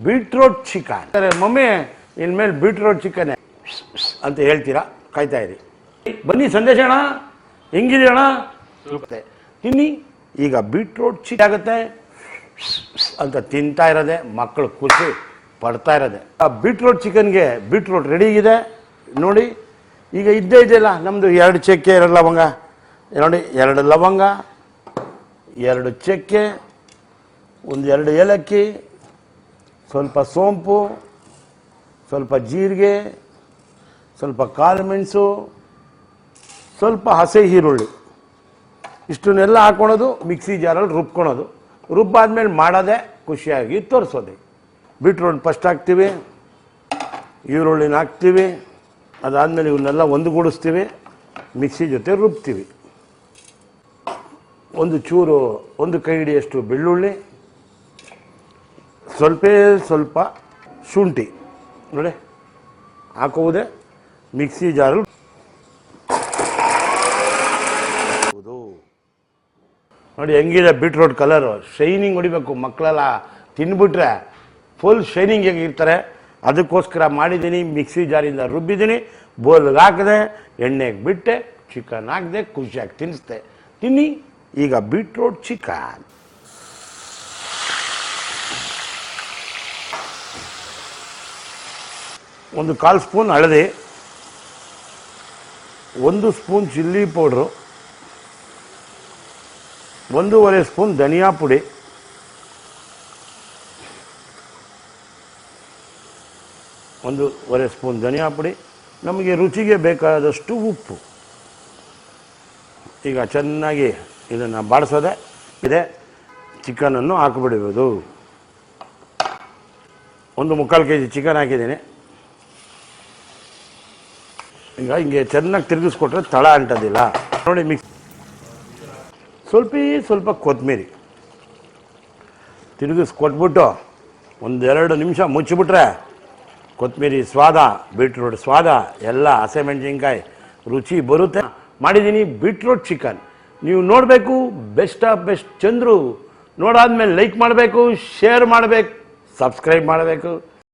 Beetroot chicken. Mummy ಇನ್ಮೇಲೆ beetroot chicken. ಅಂತ ಹೇಳ್ತೀರಾ? ಕಾಯ್ತಾ ಇರಿ. ಬನ್ನಿ ಸಂದೇಶ ಅಣ್ಣ. ಹೆಂಗಿದೆ ಅಣ್ಣ? ತಿನ್ನಿ. ಈಗ ಬೀಟ್ರೋಟ್ ಚಿಕನ್ ಆಗುತ್ತೆ. ಅಂತ ತಿಂತಾ ಇರೋದೆ ಮಕ್ಕಳು ಖುಷಿ ಪಡ್ತಾ ಇರೋದೆ. ಆ ಬೀಟ್ರೋಟ್ ಚಿಕನ್ಗೆ ಬೀಟ್ರೋಟ್ ರೆಡಿ ಇದೆ. ನೋಡಿ ಈಗ ಇದ್ದೇ ಇದೆಯಲ್ಲ ನಮ್ಮದು ಎರಡು ಚಕ್ಕೆ ಎರಡು ಲವಂಗ. ನೋಡಿ ಎರಡು ಲವಂಗ ಎರಡು ಚಕ್ಕೆ ಒಂದು ಎರಡು ಏಲಕ್ಕಿ ಸ್ವಲ್ಪ ಸೋಂಪು, ಸ್ವಲ್ಪ ಜೀರಿಗೆ, ಸ್ವಲ್ಪ ಕಾಳುಮೆಣಸು ಸ್ವಲ್ಪ ಹಸೆ ಈರುಳ್ಳಿ. ಇಷ್ಟನ್ನೆಲ್ಲ ಹಾಕೊಳೋದು ಮಿಕ್ಸಿ ಜಾರಲ್ಲಿ ರುಬ್ಕೊಳೋದು. ರುಬ್ಬಾದ್ಮೇಲೆ ಮಾಡೋದೇ ಖುಷಿಯಾಗಿ ತೋರಿಸೋದೆ. ಬೀಟ್ರೋಟ್ ಫಸ್ಟ್ ಹಾಕ್ತೀವಿ, ಈರುಳ್ಳಿನ ಹಾಕ್ತೀವಿ, ಅದಾದಮೇಲೆ ಇವನ್ನೆಲ್ಲ ಒಂದುಗೂಡಿಸ್ತೀವಿ, ಮಿಕ್ಸಿ ಜೊತೆ ರುಬ್ತೀವಿ. ಒಂದು ಚೂರು, ಒಂದು ಕೈ ಹಿಡಿಯಷ್ಟು ಬೆಳ್ಳುಳ್ಳಿ ಸ್ವಲ್ಪ ಸ್ವಲ್ಪ ಶುಂಠಿ. ನೋಡಿ, ಹಾಕುವುದೇ ಮಿಕ್ಸಿ ಜಾರು. ನೋಡಿ, ಹೆಂಗಿದೆ ಬೀಟ್ರೋಟ್ ಕಲರು. ಶೈನಿಂಗ್ ಹೊಡಿಬೇಕು ಮಕ್ಕಳೆಲ್ಲ. ತಿನ್ಬಿಟ್ರೆ ಫುಲ್ ಶೈನಿಂಗ್ ಇರ್ತಾರೆ. ಅದಕ್ಕೋಸ್ಕರ ಮಾಡಿದ್ದೀನಿ, ಮಿಕ್ಸಿ ಜಾರಿಂದ ರುಬ್ಬಿದ್ದೀನಿ. ಬೋಲ್ಗೆ ಹಾಕಿದೆ, ಎಣ್ಣೆಗೆ ಬಿಟ್ಟೆ ಚಿಕನ್ ಹಾಕಿದೆ, ಖುಷಿಯಾಗಿ ತಿನ್ನಿಸ್ದೆ ತಿನ್ನಿ, ಈಗ ಬೀಟ್ರೋಟ್ ಚಿಕನ್ ಒಂದು ಕಾಲು ಸ್ಪೂನ್ ಹಳದಿ, ಒಂದು ಸ್ಪೂನ್ ಚಿಲ್ಲಿ ಪೌಡ್ರು, ಒಂದೂವರೆ ಸ್ಪೂನ್ ಧನಿಯಾ ಪುಡಿ, ಒಂದೂವರೆ ಸ್ಪೂನ್ ಧನಿಯಾ ಪುಡಿ, ನಮಗೆ ರುಚಿಗೆ ಬೇಕಾದಷ್ಟು ಉಪ್ಪು. ಈಗ ಚೆನ್ನಾಗಿ ಇದನ್ನು ಬಾಡಿಸೋದೆ, ಇದೆ ಚಿಕನನ್ನು ಹಾಕಿಬಿಡ್ಬೋದು. ಒಂದು ಮುಕ್ಕಾಲು ಕೆ ಜಿ ಚಿಕನ್ ಹಾಕಿದ್ದೀನಿ. ಈಗ ಹಿಂಗೆ ಚೆನ್ನಾಗಿ ತಿರುಗಿಸ್ಕೊಟ್ರೆ ತಳ ಅಂಟೋದಿಲ್ಲ. ನೋಡಿ ಮಿಕ್ಸ್ ಸ್ವಲ್ಪ ಸ್ವಲ್ಪ ಕೊತ್ತಂಬರಿ ತಿರುಗಿಸ್ಕೊಟ್ಬಿಟ್ಟು ಒಂದೆರಡು ನಿಮಿಷ ಮುಚ್ಚಿಬಿಟ್ರೆ ಕೊತ್ತಂಬರಿ ಸ್ವಾದ, ಬೀಟ್ರೂಟ್ ಸ್ವಾದ, ಎಲ್ಲ ಹಸಿಮೆಣ್ಸಿನ್ಕಾಯಿ ರುಚಿ ಬರುತ್ತೆ. ಮಾಡಿದ್ದೀನಿ ಬೀಟ್ರೂಟ್ ಚಿಕನ್. ನೀವು ನೋಡಬೇಕು ಬೆಸ್ಟ್ ಆಫ್ ಬೆಸ್ಟ್ ಚಂದ್ರು. ನೋಡಾದ್ಮೇಲೆ ಲೈಕ್ ಮಾಡಬೇಕು ಶೇರ್ ಮಾಡಬೇಕು ಸಬ್ಸ್ಕ್ರೈಬ್ ಮಾಡಬೇಕು.